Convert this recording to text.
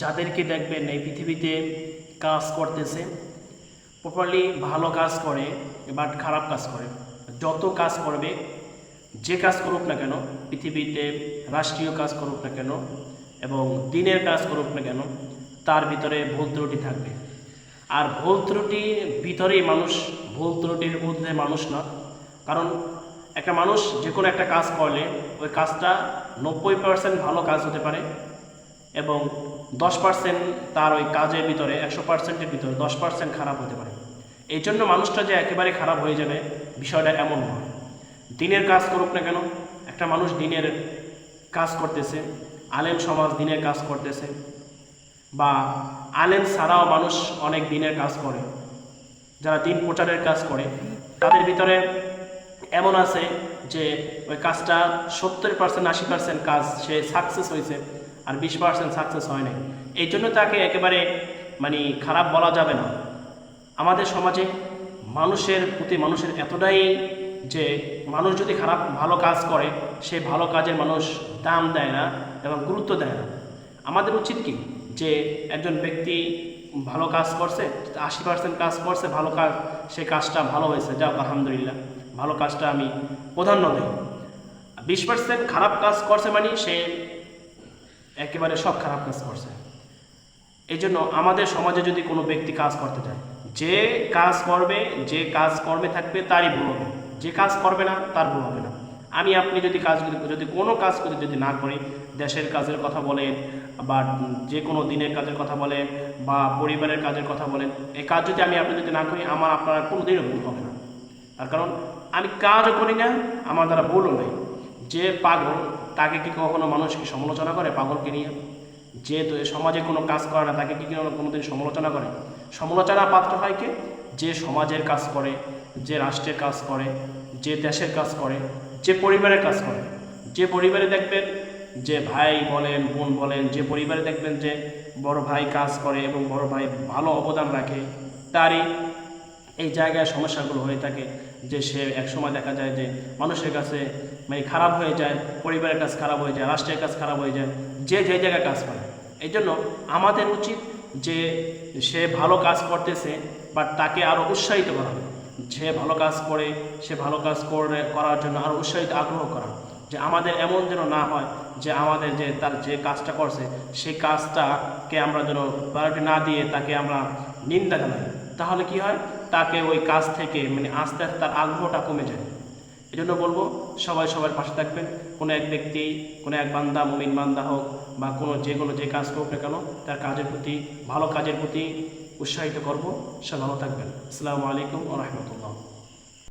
যাদেরকে দেখবেন এই পৃথিবীতে কাজ করতেছে প্রপারলি ভালো কাজ করে বাট খারাপ কাজ করে। যত কাজ করবে, যে কাজ করুক না কেন, পৃথিবীতে রাষ্ট্রীয় কাজ করুক না কেন, এবং দিনের কাজ করুক না কেন, তার ভিতরে ভুল ত্রুটি থাকবে। আর ভুল ত্রুটির ভিতরেই মানুষ, ভুল ত্রুটির মধ্যে মানুষ না। কারণ একটা মানুষ যে কোনো একটা কাজ করলে, ওই কাজটা নব্বই পার্সেন্ট ভালো কাজ হতে পারে এবং দশ পার্সেন্ট তার ওই কাজের ভিতরে, একশো পার্সেন্টের ভিতরে দশ পার্সেন্ট খারাপ হতে পারে। এই জন্য মানুষটা যে একেবারে খারাপ হয়ে যাবে, বিষয়টা এমন নয়। দিনের কাজ করুক না কেন, একটা মানুষ দিনের কাজ করতেছে, আলেম সমাজ দিনের কাজ করতেছে, বা আলেম ছাড়াও মানুষ অনেক দিনের কাজ করে, যারা দিন প্রচারের কাজ করে, তাদের ভিতরে এমন আছে যে ওই কাজটা সত্তর পার্সেন্ট আশি পার্সেন্ট কাজ সে সাকসেস হয়েছে। আর বিশ পার্সেন্ট সাকসেস হয় নাই। এই জন্য তাকে একেবারে মানে খারাপ বলা যাবে না। আমাদের সমাজে মানুষের প্রতি মানুষের এতটাই যে, মানুষ যদি খারাপ, ভালো কাজ করে, সে ভালো কাজের মানুষ দাম দেয় না এবং গুরুত্ব দেয় না। আমাদের উচিত কি? যে, একজন ব্যক্তি ভালো কাজ করছে, আশি পার্সেন্ট কাজ করছে, ভালো কাজ, সে কাজটা ভালো হয়েছে, যাক, আলহামদুলিল্লাহ, ভালো কাজটা আমি প্রাধান্য দেই। বিশ পার্সেন্ট খারাপ কাজ করছে মানে সে একেবারে সব খারাপ কাজ করছে। এই জন্য আমাদের সমাজে যদি কোনো ব্যক্তি কাজ করতে চায় যে কাজ করবে, যে কাজ কর্মে থাকবে, তারই ভুল হবে। যে কাজ করবে না, তার ভুল হবে না। আমি, আপনি যদি কাজ যদি কোনো কাজ করে যদি না করি, দেশের কাজের কথা বলেন বা যে কোনো দিনের কাজের কথা বলেন বা পরিবারের কাজের কথা বলেন, এই কাজ যদি আমি, আপনি যদি না করি, আমার, আপনার কোনো দিনও ভুল হবে না। তার কারণ, আমি কাজও করি না, আমার দ্বারা ভুলও নেই। যে পাগল তাকে কি কখনো মানুষ কি সমালোচনা করে? পাগলকে নিয়ে। যে সমাজে কোনো কাজ করে না, তাকে কি কোনো কোনোদিন সমালোচনা করে? সমালোচনা পাত্র হয় কে? যে সমাজের কাজ করে, যে রাষ্ট্রের কাজ করে, যে দেশের কাজ করে, যে পরিবারের কাজ করে। যে পরিবারে দেখবেন যে ভাই বলেন, বোন বলেন, যে পরিবারে দেখবেন যে বড় ভাই কাজ করে এবং বড় ভাই ভালো অবদান রাখে, তারই এই জায়গায় সমস্যাগুলো হয়ে থাকে যে সে একসময় দেখা যায় যে মানুষের কাছে মানে খারাপ হয়ে যায়, পরিবারের কাজ খারাপ হয়ে যায়, রাষ্ট্রের কাজ খারাপ হয়ে যায়, যে যে জায়গায় কাজ করে। এই জন্য আমাদের উচিত যে সে ভালো কাজ করতেছে বাট তাকে আরও উৎসাহিত করা যে ভালো কাজ করে, সে ভালো কাজ করে, করার জন্য আরও উৎসাহিত, আগ্রহ করা যে আমাদের এমন যেন না হয় যে আমাদের যে তার যে কাজটা করছে, সেই কাজটাকে আমরা যেন প্রায়োরিটি না দিয়ে তাকে আমরা নিন্দা জানাই। তাহলে কি হয়? তাকে ওই কাজ থেকে মানে আস্তে আস্তে তার আগ্রহটা কমে যায়। এই জন্য বলব, সবাই সবার পাশে থাকবেন। কোনো এক ব্যক্তি, কোনো এক বান্দা, মমিন বান্দা হোক, বা কোনো যে কোনো যে কাজ করুক না কেন, তার কাজের প্রতি, ভালো কাজের প্রতি উৎসাহিত করব। সে ভালো থাকবেন। আসসালামু আলাইকুম ও রহমতুল্লাহ।